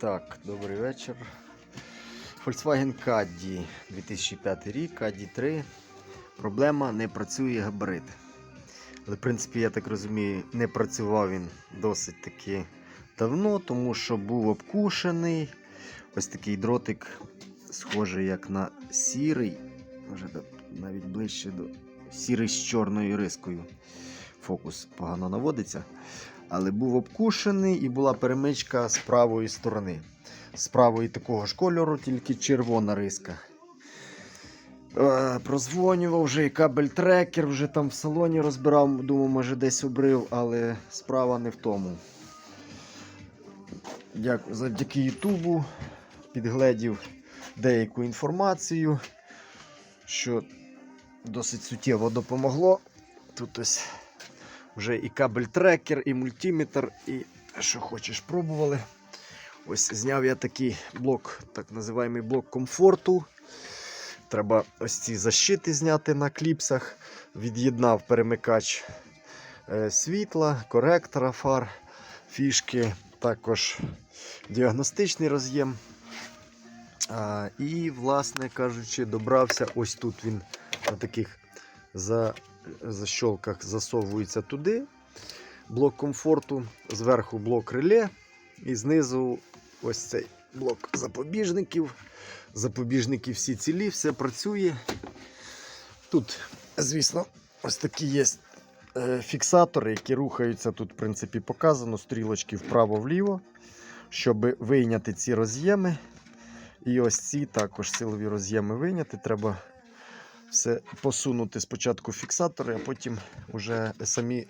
Так, добрий вечір. Volkswagen Caddy 2005 рік, Caddy 3. Проблема не працює габарит. Але, в принципі, я так розумію, не працював він досить таки давно, тому що був обкушений. Ось такий дротик, схожий як на сірий, може навіть ближче до сірий з чорною рискою. Фокус погано наводиться. Але був обкушений і була перемичка з правої сторони. З правої такого ж кольору, тільки червона риска. Е, прозвонював вже і кабель трекер, вже там в салоні розбирав, думав, може десь обрив, але справа не в тому. Дякую завдяки Ютубу підгледів деяку інформацію, що досить суттєво допомогло. Тут ось вже і кабель трекер, і мультиметр, і що хочеш пробували. Ось зняв я такий блок, так називаємо блок комфорту. Треба ось ці защити зняти на кліпсах. Від'єднав перемикач е, світла, коректора фар, фішки, також діагностичний роз'єм. І, власне кажучи, добрався ось тут він на таких за, защолках засовується туди. Блок комфорту, зверху блок реле, і знизу ось цей блок запобіжників. Запобіжники всі цілі, все працює. Тут, звісно, ось такі є е, фіксатори, які рухаються. Тут, в принципі, показано стрілочки вправо-вліво, щоб вийняти ці роз'єми. І ось ці також силові роз'єми вийняти. Треба все посунути спочатку фіксатори, а потім вже самі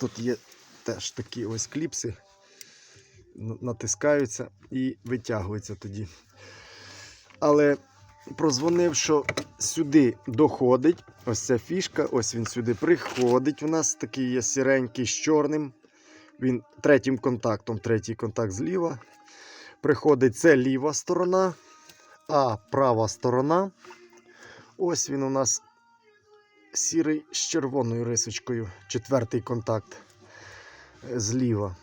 тут є теж такі ось кліпси, натискаються і витягуються тоді. Але прозвонив, що сюди доходить. Ось ця фішка, ось він сюди приходить. У нас такий є сіренький з чорним. Він третім контактом, третій контакт зліва. Приходить це ліва сторона, а права сторона. Ось він у нас сірий з червоною рисочкою. Четвертий контакт е, зліва.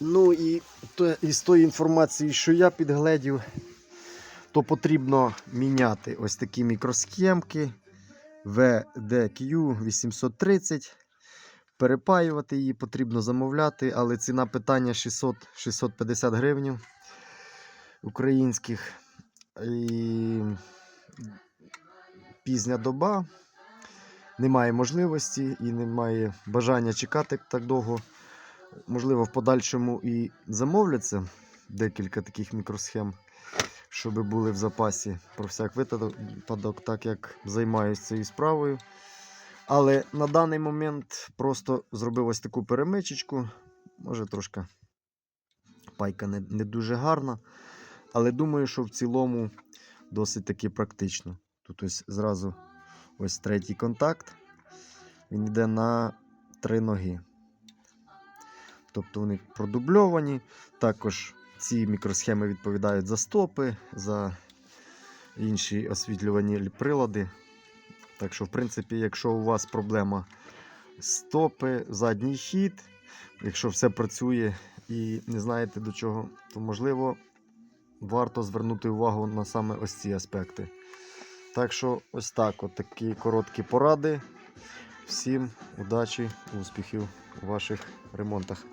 Ну і із тої інформації, що я підгледів, то потрібно міняти ось такі мікросхемки VDQ 830. Перепаювати її потрібно замовляти, але ціна питання 600-650 гривень українських. І пізня доба. Немає можливості і немає бажання чекати так довго. Можливо, в подальшому і замовляться декілька таких мікросхем, щоб були в запасі про всяк випадок, так як займаюся цією справою. Але на даний момент просто зробив ось таку перемичечку. Може трошки пайка не, не дуже гарна. Але думаю, що в цілому досить таки практично. Тут ось зразу ось третій контакт. Він йде на три ноги. Тобто вони продубльовані. Також ці мікросхеми відповідають за стопи, за інші освітлювані прилади. Так що, в принципі, якщо у вас проблема стопи, задній хід, якщо все працює і не знаєте до чого, то можливо варто звернути увагу на саме ось ці аспекти. Так що, ось так, от такі короткі поради. Всім удачі, успіхів у ваших ремонтах.